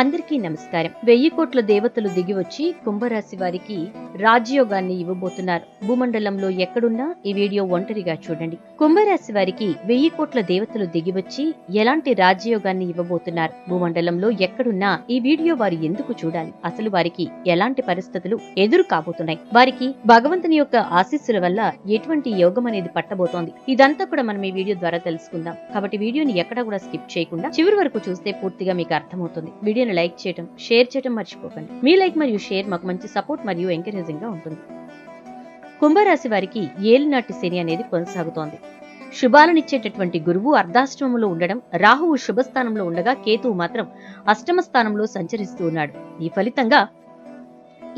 అందరికీ నమస్కారం. వెయ్యి కోట్ల దేవతలు దిగి వచ్చి కుంభరాశి వారికి రాజయోగాన్ని ఇవ్వబోతున్నారు. భూమండలంలో ఎక్కడున్నా ఈ వీడియో ఒంటరిగా చూడండి. కుంభరాశి వారికి వెయ్యి కోట్ల దేవతలు దిగి వచ్చి ఎలాంటి రాజయోగాన్ని ఇవ్వబోతున్నారు? భూమండలంలో ఎక్కడున్నా ఈ వీడియో వారు ఎందుకు చూడాలి? అసలు వారికి ఎలాంటి పరిస్థితులు ఎదురు కాబోతున్నాయి వారికి భగవంతుని యొక్క ఆశీస్సుల వల్ల ఎటువంటి యోగం అనేది పట్టబోతోంది? ఇదంతా కూడా మనం ఈ వీడియో ద్వారా తెలుసుకుందాం. కాబట్టి వీడియోని ఎక్కడ కూడా స్కిప్ చేయకుండా చివరి వరకు చూస్తే పూర్తిగా మీకు అర్థమవుతుంది. వీడియో వీడియోని లైక్ చేయడం షేర్ చేయడం మర్చిపోకండి. మీ లైక్ మరియు షేర్ మాకు మంచి సపోర్ట్ మరియు ఎంకరేజింగ్గా ఉంటుంది. కుంభరాశి వారికి ఏలినాటి శని అనేది కొనసాగుతోంది. శుభాలనిచ్చేటటువంటి గురువు అర్ధాష్టమంలో ఉండడం రాహువు శుభస్థానంలో ఉండగా కేతువు మాత్రం అష్టమ స్థానంలో సంచరిస్తూ ఉన్నాడు. ఈ ఫలితంగా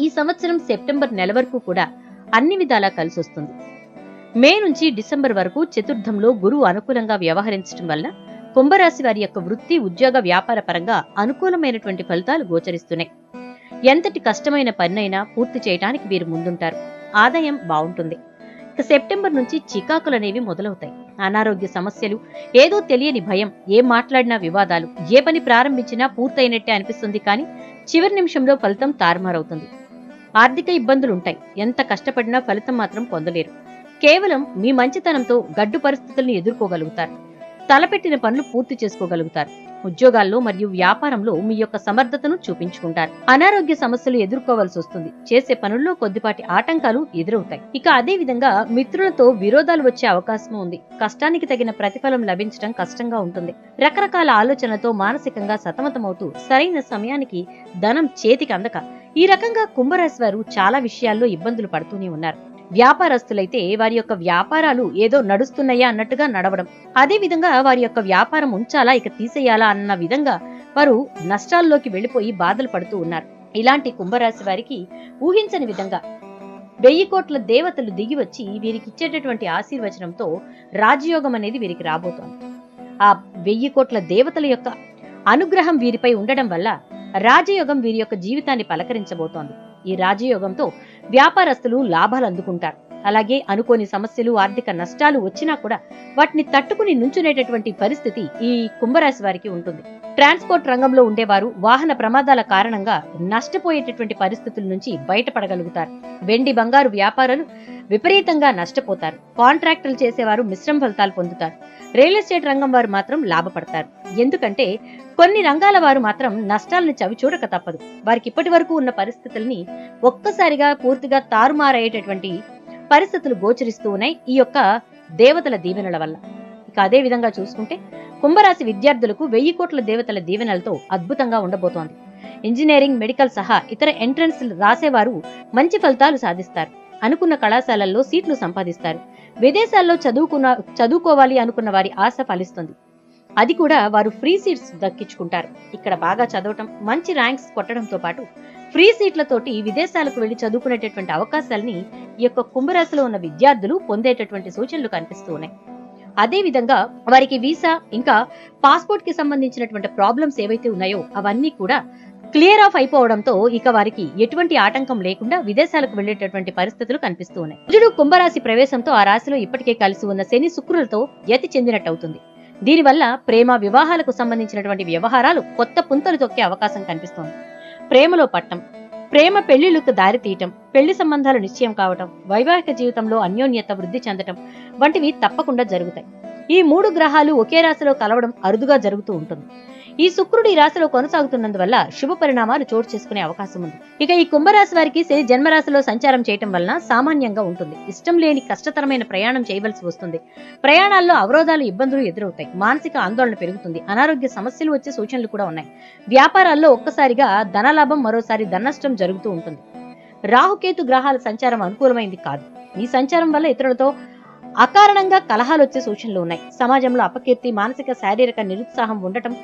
ఈ సంవత్సరం సెప్టెంబర్ నెల వరకు కూడా అన్ని విధాలా కలిసొస్తుంది. మే నుంచి డిసెంబర్ వరకు చతుర్థంలో గురువు అనుకూలంగా వ్యవహరించడం వలన కుంభరాశి వారి యొక్క వృత్తి ఉద్యోగ వ్యాపార పరంగా అనుకూలమైనటువంటి ఫలితాలు గోచరిస్తున్నాయి. ఎంతటి కష్టమైన పనినైనా పూర్తి చేయడానికి వీరు ముందుంటారు. ఆదాయం బాగుంటుంది. ఇక సెప్టెంబర్ నుంచి చికాకులు అనేవి మొదలవుతాయి. అనారోగ్య సమస్యలు ఏదో తెలియని భయం ఏం మాట్లాడినా వివాదాలు ఏ పని ప్రారంభించినా పూర్తయినట్టే అనిపిస్తుంది కానీ చివరి నిమిషంలో ఫలితం తారుమారవుతుంది. ఆర్థిక ఇబ్బందులుంటాయి. ఎంత కష్టపడినా ఫలితం మాత్రం పొందలేరు. కేవలం మీ మంచితనంతో గడ్డు పరిస్థితుల్ని ఎదుర్కోగలుగుతారు. తలపెట్టిన పనులు పూర్తి చేసుకోగలుగుతారు. ఉద్యోగాల్లో మరియు వ్యాపారంలో మీ యొక్క సమర్థతను చూపించుకుంటారు. అనారోగ్య సమస్యలు ఎదుర్కోవాల్సి వస్తుంది. చేసే పనుల్లో కొద్దిపాటి ఆటంకాలు ఎదురవుతాయి. ఇక అదే విధంగా మిత్రులతో విరోధాలు వచ్చే అవకాశం ఉంది. కష్టానికి తగిన ప్రతిఫలం లభించడం కష్టంగా ఉంటుంది. రకరకాల ఆలోచనలతో మానసికంగా సతమతమవుతూ సరైన సమయానికి ధనం చేతికి అందక. ఈ రకంగా కుంభరాశి వారు చాలా విషయాల్లో ఇబ్బందులు పడుతూనే ఉన్నారు. వ్యాపారస్తులైతే వారి యొక్క వ్యాపారాలు ఏదో నడుస్తున్నాయా అన్నట్టుగా నడవడం. అదే విధంగా వారి యొక్క వ్యాపారం ఉంచాలా ఇక తీసేయాలా అన్న విధంగా వారు నష్టాల్లోకి వెళ్ళిపోయి బాధలు పడుతూ ఉన్నారు. ఇలాంటి కుంభరాశి వారికి ఊహించని విధంగా వెయ్యి కోట్ల దేవతలు దిగి వచ్చి వీరికి ఇచ్చేటటువంటి ఆశీర్వచనంతో రాజయోగం అనేది వీరికి రాబోతోంది. ఆ వెయ్యి కోట్ల దేవతల యొక్క అనుగ్రహం వీరిపై ఉండడం వల్ల రాజయోగం వీరి యొక్క జీవితాన్ని పలకరించబోతోంది. ఈ రాజయోగంతో వ్యాపారస్తులు లాభాలు అందుకుంటారు. అలాగే అనుకోని సమస్యలు ఆర్థిక నష్టాలు వచ్చినా కూడా వాటిని తట్టుకుని నుంచునేటటువంటి పరిస్థితి ఈ కుంభరాశి వారికి ఉంటుంది. ట్రాన్స్పోర్ట్ రంగంలో ఉండేవారు వాహన ప్రమాదాల కారణంగా నష్టపోయేటటువంటి పరిస్థితుల నుంచి బయటపడగలుగుతారు. వెండి బంగారు వ్యాపారాలు విపరీతంగా నష్టపోతారు. కాంట్రాక్టులు చేసేవారు మిశ్రమ ఫలితాలు పొందుతారు. రియల్ ఎస్టేట్ రంగం వారు మాత్రం లాభపడతారు. ఎందుకంటే కొన్ని రంగాల వారు మాత్రం నష్టాలను చవిచూడక తప్పదు. వారికి ఇప్పటి వరకు ఉన్న పరిస్థితుల్ని ఒక్కసారిగా పూర్తిగా తారుమారయ్యేటటువంటి పరిస్థితులు గోచరిస్తూ ఉన్నాయి ఈ యొక్క దేవతల దీవెనల వల్ల. ఇక అదే విధంగా చూసుకుంటే కుంభరాశి విద్యార్థులకు వెయ్యి కోట్ల దేవతల దీవెనలతో అద్భుతంగా ఉండబోతోంది. ఇంజనీరింగ్ మెడికల్ సహా ఇతర ఎంట్రన్స్ రాసేవారు మంచి ఫలితాలు సాధిస్తారు. అనుకున్న కళాశాలల్లో సీట్లు సంపాదిస్తారు. విదేశాల్లో చదువుకున్న చదువుకోవాలి అనుకున్న వారి ఆశ ఫలిస్తుంది. అది కూడా వారు ఫ్రీ సీట్స్ దక్కించుకుంటారు. ఇక్కడ బాగా చదవటం మంచి ర్యాంక్స్ కొట్టడంతో పాటు ఫ్రీ సీట్లతోటి విదేశాలకు వెళ్ళి చదువుకునేటటువంటి అవకాశాలని ఈ యొక్క కుంభరాశిలో ఉన్న విద్యార్థులు పొందేటటువంటి సూచనలు కనిపిస్తూ ఉన్నాయి. అదే విధంగా వారికి వీసా ఇంకా పాస్పోర్ట్కి సంబంధించినటువంటి ప్రాబ్లమ్స్ ఏవైతే ఉన్నాయో అవన్నీ కూడా క్లియర్ ఆఫ్ అయిపోవడంతో ఇక వారికి ఎటువంటి ఆటంకం లేకుండా విదేశాలకు వెళ్ళేటటువంటి పరిస్థితులు కనిపిస్తూ ఉన్నాయి. కుజుడు కుంభరాశి ప్రవేశంతో ఆ రాశిలో ఇప్పటికే కలిసి ఉన్న శని శుక్రులతో యతి చెందినట్టు అవుతుంది దీనివల్ల ప్రేమ వివాహాలకు సంబంధించినటువంటి వ్యవహారాలు కొత్త పుంతలు తొక్కే అవకాశం కనిపిస్తోంది. ప్రేమలో పట్టం ప్రేమ పెళ్ళిళ్ళకు దారి తీయటం పెళ్ళి సంబంధాలు నిశ్చయం కావటం వైవాహిక జీవితంలో అన్యోన్యత వృద్ధి చెందటం వంటివి తప్పకుండా జరుగుతాయి. ఈ మూడు గ్రహాలు ఒకే రాశిలో కలవడం అరుదుగా జరుగుతూ ఉంటుంది. ఈ శుక్రుడు ఈ రాశిలో కొనసాగుతున్నందువల్ల శుభ పరిణామాలు చోటు చేసుకునే అవకాశం ఉంది. ఇక ఈ కుంభరాశి వారికి శని జన్మరాశిలో సంచారం చేయటం వలన సామాన్యంగా ఉంటుంది. ఇష్టం లేని కష్టతరమైన ప్రయాణం చేయవలసి వస్తుంది. ప్రయాణాల్లో అవరోధాలు ఇబ్బందులు ఎదురవుతాయి. మానసిక ఆందోళన పెరుగుతుంది. అనారోగ్య సమస్యలు వచ్చే సూచనలు కూడా ఉన్నాయి. వ్యాపారాల్లో ఒక్కసారిగా ధనలాభం మరోసారి ధనష్టం జరుగుతూ ఉంటుంది. రాహుకేతు గ్రహాల సంచారం అనుకూలమైంది కాదు. ఈ సంచారం వల్ల ఇతరులతో అకారణంగా కలహాలు వచ్చే సూచనలు ఉన్నాయి. సమాజంలో అపకీర్తి మానసిక శారీరక నిరుత్సాహం ఉండటం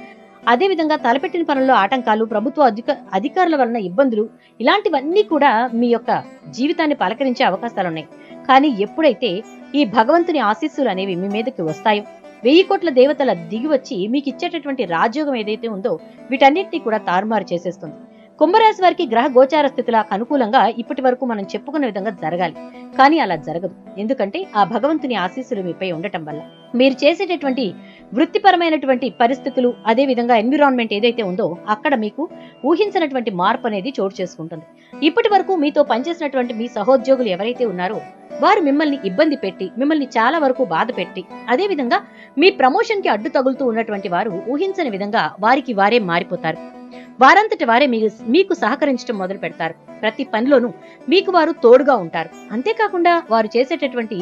అదేవిధంగా తలపెట్టిన పనుల్లో ఆటంకాలు ప్రభుత్వ అధిక అధికారుల వలన ఇబ్బందులు ఇలాంటివన్నీ కూడా మీ యొక్క జీవితాన్ని పలకరించే అవకాశాలున్నాయి. కానీ ఎప్పుడైతే ఈ భగవంతుని ఆశీస్సులు అనేవి మీ మీదకి వస్తాయో వెయ్యి కోట్ల దేవతల దిగి వచ్చి మీకు ఇచ్చేటటువంటి రాజయోగం ఏదైతే ఉందో వీటన్నిటిని కూడా తారుమారు చేసేస్తుంది. కుంభరాశి వారికి గ్రహ గోచార స్థితులకు అనుకూలంగా ఇప్పటి వరకు మనం చెప్పుకున్న విధంగా జరగాలి. కానీ అలా జరగదు. ఎందుకంటే ఆ భగవంతుని ఆశీస్సులు మీపై ఉండటం వల్ల. మీరు చేసేటటువంటి వృత్తిపరమైనటువంటి పరిస్థితులు అదే విధంగా ఎన్విరాన్మెంట్ ఏదైతే ఉందో అక్కడ మీకు ఊహించినటువంటి మార్పు అనేది చోటు చేసుకుంటుంది. ఇప్పటి వరకు మీతో పనిచేసినటువంటి మీ సహోద్యోగులు ఎవరైతే ఉన్నారో వారు మిమ్మల్ని ఇబ్బంది పెట్టి మిమ్మల్ని చాలా వరకు బాధ పెట్టి అదే విధంగా మీ ప్రమోషన్కి అడ్డు తగులుతూ ఉన్నటువంటి వారు ఊహించని విధంగా వారికి వారే మారిపోతారు. వారంతటి వారే మీకు మీకు సహకరించడం మొదలు పెడతారు. ప్రతి పనిలోనూ మీకు వారు తోడుగా ఉంటారు. అంతేకాకుండా వారు చేసేటటువంటి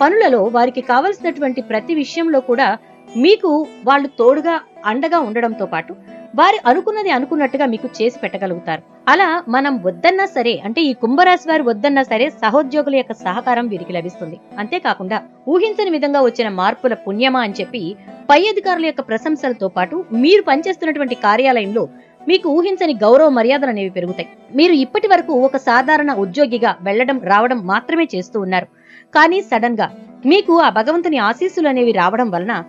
పనులలో వారికి కావలసినటువంటి ప్రతి విషయంలో కూడా మీకు వాళ్ళు తోడుగా అండగా ఉండడంతో పాటు వారు అనుకున్నది అనుకున్నట్టుగా మీకు చేసి పెట్టగలుగుతారు. అలా మనం వద్దన్నా సరే అంటే ఈ కుంభరాశి వారు వద్దన్నా సరే సహోద్యోగుల యొక్క సహకారం వీరికి లభిస్తుంది. అంతేకాకుండా ఊహించని విధంగా వచ్చిన మార్పుల పుణ్యమా అని చెప్పి పై అధికారుల యొక్క ప్రశంసలతో పాటు మీరు పనిచేస్తున్నటువంటి కార్యాలయంలో మీకు ఊహించని గౌరవ మర్యాదలు అనేవి పెరుగుతాయి. మీరు ఇప్పటి వరకు ఒక సాధారణ ఉద్యోగిగా వెళ్ళడం రావడం మాత్రమే చేస్తూ ఉన్నారు. కానీ సడన్గా మీకు ఆ భగవంతుని ఆశీస్సులు అనేవి రావడం వలన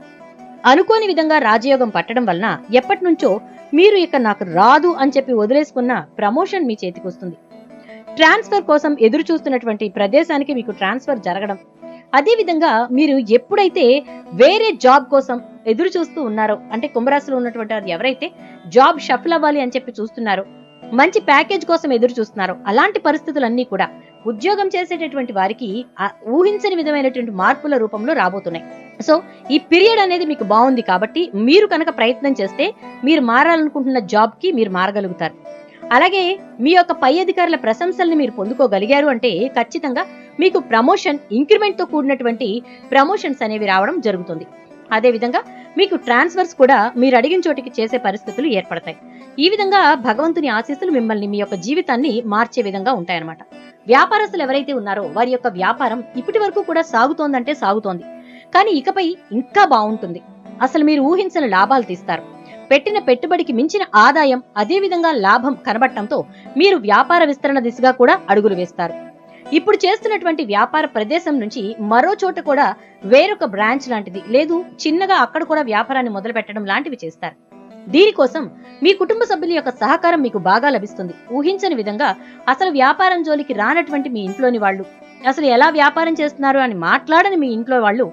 అనుకోని విధంగా రాజయోగం పట్టడం వలన ఎప్పటి నుంచో మీరు ఇక నాకు రాదు అని చెప్పి వదిలేసుకున్న ప్రమోషన్ మీ చేతికి వస్తుంది. ట్రాన్స్ఫర్ కోసం ఎదురు చూస్తున్నటువంటి ప్రదేశానికి మీకు ట్రాన్స్ఫర్ జరగడం. అదే విధంగా మీరు ఎప్పుడైతే వేరే జాబ్ కోసం ఎదురు చూస్తూ ఉన్నారో అంటే కుంభరాశిలో ఉన్నటువంటి వారు ఎవరైతే జాబ్ షఫల్ అవ్వాలి అని చెప్పి చూస్తున్నారో మంచి ప్యాకేజ్ కోసం ఎదురు చూస్తున్నారో అలాంటి పరిస్థితులన్నీ కూడా ఉద్యోగం చేసేటటువంటి వారికి ఊహించని విధమైనటువంటి మార్పుల రూపంలో రాబోతున్నాయి. సో ఈ పీరియడ్ అనేది మీకు బాగుంది కాబట్టి మీరు కనుక ప్రయత్నం చేస్తే మీరు మారాలనుకుంటున్న జాబ్కి మీరు మారగలుగుతారు. అలాగే మీ యొక్క పై అధికారుల ప్రశంసల్ని మీరు పొందుకోగలిగారు అంటే ఖచ్చితంగా మీకు ప్రమోషన్ ఇంక్రిమెంట్తో కూడినటువంటి ప్రమోషన్స్ అనేవి రావడం జరుగుతుంది. అదే విధంగా మీకు ట్రాన్స్ఫర్స్ కూడా మీరు అడిగిన చోటికి చేసే పరిస్థితులు ఏర్పడతాయి. ఈ విధంగా భగవంతుని ఆశీస్సులు మిమ్మల్ని మీ యొక్క జీవితాన్ని మార్చే విధంగా ఉంటాయన్నమాట. వ్యాపారస్తులు ఎవరైతే ఉన్నారో వారి యొక్క వ్యాపారం ఇప్పటి వరకు కూడా సాగుతోందంటే సాగుతోంది. కానీ ఇకపై ఇంకా బాగుంటుంది. అసలు మీరు ఊహించని లాభాలు తీస్తారు. పెట్టిన పెట్టుబడికి మించిన ఆదాయం అదే విధంగా లాభం కనబడటంతో మీరు వ్యాపార విస్తరణ దిశగా కూడా అడుగులు వేస్తారు. ఇప్పుడు చేస్తున్నటువంటి వ్యాపార ప్రదేశం నుంచి మరో చోట కూడా వేరొక బ్రాంచ్ లాంటిది. లేదు చిన్నగా అక్కడ కూడా వ్యాపారాన్ని మొదలు పెట్టడం లాంటివి చేస్తారు. దీనికోసం మీ కుటుంబ సభ్యుల యొక్క సహకారం మీకు బాగా లభిస్తుంది. ఊహించని విధంగా అసలు వ్యాపారం జోలికి రానటువంటి మీ ఇంట్లోని వాళ్ళు అసలు ఎలా వ్యాపారం చేస్తున్నారు అని మాట్లాడని మీ ఇంట్లో వాళ్ళు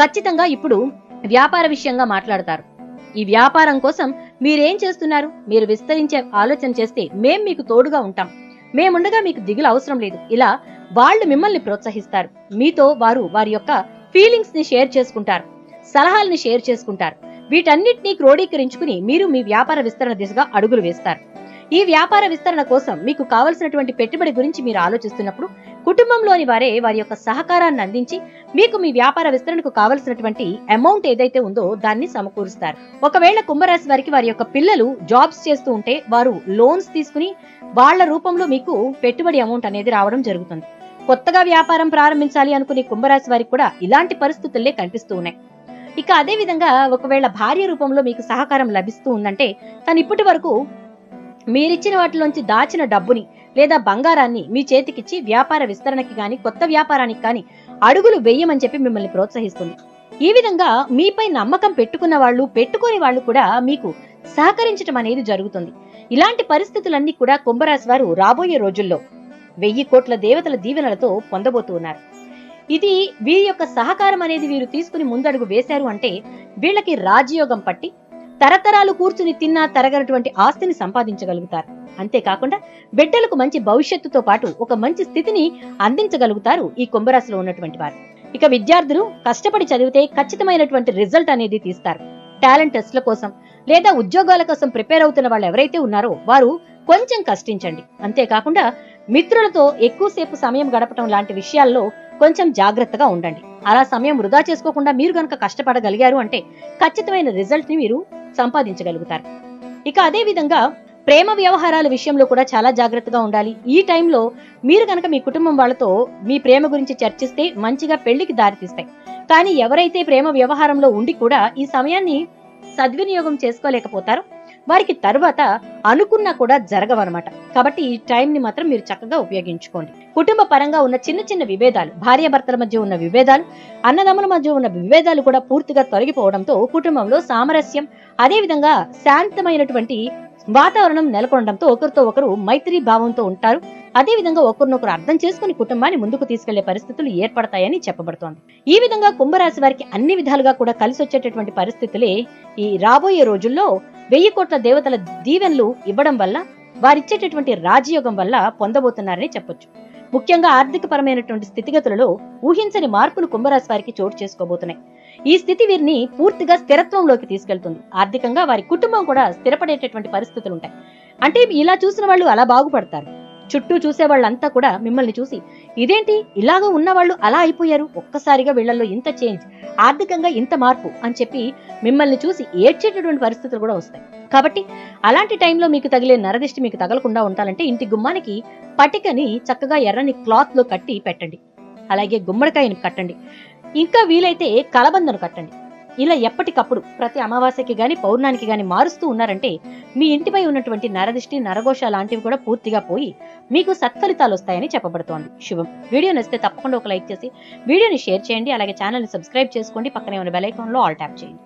ఖచ్చితంగా ఇప్పుడు వ్యాపార విషయంగా మాట్లాడతారు. ఈ వ్యాపారం కోసం మీరేం చేస్తున్నారు? మీరు విస్తరించే ఆలోచన చేస్తే మేం మీకు తోడుగా ఉంటాం. మేముండగా మీకు దిగులు అవసరం లేదు. ఇలా వాళ్ళు మిమ్మల్ని ప్రోత్సహిస్తారు. మీతో వారు వారి యొక్క ఫీలింగ్స్ని షేర్ చేసుకుంటారు. సలహాల్ని షేర్ చేసుకుంటారు. వీటన్నిటినీ క్రోడీకరించుకుని మీరు మీ వ్యాపార విస్తరణ దిశగా అడుగులు వేస్తారు. ఈ వ్యాపార విస్తరణ కోసం మీకు కావలసినటువంటి పెట్టుబడి గురించి మీరు ఆలోచిస్తున్నప్పుడు కుటుంబంలోని వారే వారి యొక్క సహకారాన్ని అందించి మీకు మీ వ్యాపార విస్తరణకు కావలసినటువంటి అమౌంట్ ఏదైతే ఉందో దాన్ని సమకూరుస్తారు. ఒకవేళ కుంభరాశి వారికి వారి యొక్క పిల్లలు జాబ్స్ చేస్తూ ఉంటే వారు లోన్స్ తీసుకుని వాళ్ళ రూపంలో మీకు పెట్టుబడి అమౌంట్ అనేది రావడం జరుగుతుంది. కొత్తగా వ్యాపారం ప్రారంభించాలి అనుకునే కుంభరాశి వారికి కూడా ఇలాంటి పరిస్థితులే కనిపిస్తూ ఉన్నాయి. ఇక అదే విధంగా ఒకవేళ భార్య రూపంలో మీకు సహకారం లభిస్తూ ఉందంటే తను ఇప్పటి వరకు మీరిచ్చిన వాటిలోంచి దాచిన డబ్బుని లేదా బంగారాన్ని మీ చేతికిచ్చి వ్యాపార విస్తరణకి కానీ కొత్త వ్యాపారానికి కానీ అడుగులు వేయమని చెప్పి మిమ్మల్ని ప్రోత్సహిస్తుంది. ఈ విధంగా మీపై నమ్మకం పెట్టుకున్న వాళ్ళు పెట్టుకోని వాళ్ళు కూడా మీకు సహకరించడం అనేది జరుగుతుంది. ఇలాంటి పరిస్థితులన్నీ కూడా కుంభరాశి వారు రాబోయే రోజుల్లో వెయ్యి కోట్ల దేవతల దీవెనలతో పొందబోతూ ఉన్నారు. ఇది వీరి యొక్క సహకారం అనేది వీరు తీసుకుని ముందడుగు వేశారు అంటే వీళ్ళకి రాజయోగం పట్టి తరతరాలు కూర్చుని తిన్నా తరగనటువంటి ఆస్తిని సంపాదించగలుగుతారు. అంతేకాకుండా బిడ్డలకు మంచి భవిష్యత్తుతో పాటు ఒక మంచి స్థితిని అందించగలుగుతారు ఈ కుంభరాశిలో ఉన్నటువంటి వారు. ఇక విద్యార్థులు కష్టపడి చదివితే ఖచ్చితమైనటువంటి రిజల్ట్ అనేది తీస్తారు. టాలెంట్ టెస్ట్ల కోసం లేదా ఉద్యోగాల కోసం ప్రిపేర్ అవుతున్న వాళ్ళు ఎవరైతే ఉన్నారో వారు కొంచెం కష్టించండి. అంతేకాకుండా మిత్రులతో ఎక్కువసేపు సమయం గడపడం లాంటి విషయాల్లో కొంచెం జాగ్రత్తగా ఉండండి. అలా సమయం వృధా చేసుకోకుండా మీరు కనుక కష్టపడగలిగారు అంటే ఖచ్చితమైన రిజల్ట్ని మీరు సంపాదించగలుగుతారు. ఇక అదే విధంగా ప్రేమ వ్యవహారాల విషయంలో కూడా చాలా జాగ్రత్తగా ఉండాలి. ఈ టైంలో మీరు కనుక మీ కుటుంబం వాళ్ళతో మీ ప్రేమ గురించి చర్చిస్తే మంచిగా పెళ్ళికి దారితీస్తాయి. కానీ ఎవరైతే ప్రేమ వ్యవహారంలో ఉండి కూడా ఈ సమయాన్ని సద్వినియోగం చేసుకోలేకపోతారో వారికి తర్వాత అనుకున్నా కూడా జరగవన్నమాట. కాబట్టి ఈ టైం ని మాత్రం మీరు చక్కగా ఉపయోగించుకోండి. కుటుంబ పరంగా ఉన్న చిన్న చిన్న విభేదాలు భార్యాభర్తల మధ్య ఉన్న విభేదాలు అన్నదమ్ముల మధ్య ఉన్న విభేదాలు కూడా పూర్తిగా తొలగిపోవడంతో కుటుంబంలో సామరస్యం అదే విధంగా శాంతమైనటువంటి వాతావరణం నెలకొనడంతో ఒకరితో ఒకరు మైత్రి భావంతో ఉంటారు. అదే విధంగా ఒకరినొకరు అర్థం చేసుకుని కుటుంబాన్ని ముందుకు తీసుకెళ్ళే పరిస్థితులు ఏర్పడతాయని చెప్పబడుతోంది. ఈ విధంగా కుంభరాశి వారికి అన్ని విధాలుగా కూడా కలిసి వచ్చేటటువంటి పరిస్థితులే ఈ రాబోయే రోజుల్లో వెయ్యి కోట్ల దేవతల దీవెనలు ఇవ్వడం వల్ల వారిచ్చేటటువంటి రాజయోగం వల్ల పొందబోతున్నారని చెప్పొచ్చు. ముఖ్యంగా ఆర్థిక పరమైనటువంటి స్థితిగతులలో ఊహించని మార్పులు కుంభరాశి వారికి చోటు చేసుకోబోతున్నాయి. ఈ స్థితి వీరిని పూర్తిగా స్థిరత్వంలోకి తీసుకెళ్తుంది. ఆర్థికంగా వారి కుటుంబం కూడా స్థిరపడేటటువంటి పరిస్థితులు ఉంటాయి అంటే ఇలా చూసిన వాళ్ళు అలా బాగుపడతారు. చుట్టూ చూసే వాళ్ళంతా కూడా మిమ్మల్ని చూసి ఇదేంటి? ఇలాగా ఉన్నవాళ్ళు అలా అయిపోయారు? ఒక్కసారిగా వీళ్ళల్లో ఇంత చేంజ్ ఆర్థికంగా ఇంత మార్పు అని చెప్పి మిమ్మల్ని చూసి ఏడ్చేటటువంటి పరిస్థితులు కూడా వస్తాయి. కాబట్టి అలాంటి టైంలో మీకు తగిలే నరదిష్టి మీకు తగలకుండా ఉండాలంటే ఇంటి గుమ్మానికి పటికని చక్కగా ఎర్రని క్లాత్లో కట్టి పెట్టండి. అలాగే గుమ్మడికాయని కట్టండి. ఇంకా వీలైతే కలబందను కట్టండి. ఇలా ఎప్పటికప్పుడు ప్రతి అమావాస్యకి గాని పౌర్ణానికి గాని మారుస్తూ ఉన్నారంటే మీ ఇంటిపై ఉన్నటువంటి నరదిష్టి నరఘోష లాంటివి కూడా పూర్తిగా పోయి మీకు సత్ఫలితాలు వస్తాయని చెప్పబడుతోంది. శుభం. వీడియో నచ్చితే తప్పకుండా ఒక లైక్ చేసి వీడియోని షేర్ చేయండి అలాగే ఛానల్ని సబ్స్క్రైబ్ చేసుకోండి పక్కనే ఉన్న బెల్ ఐకాన్లో ఆల్ ట్యాప్ చేయండి.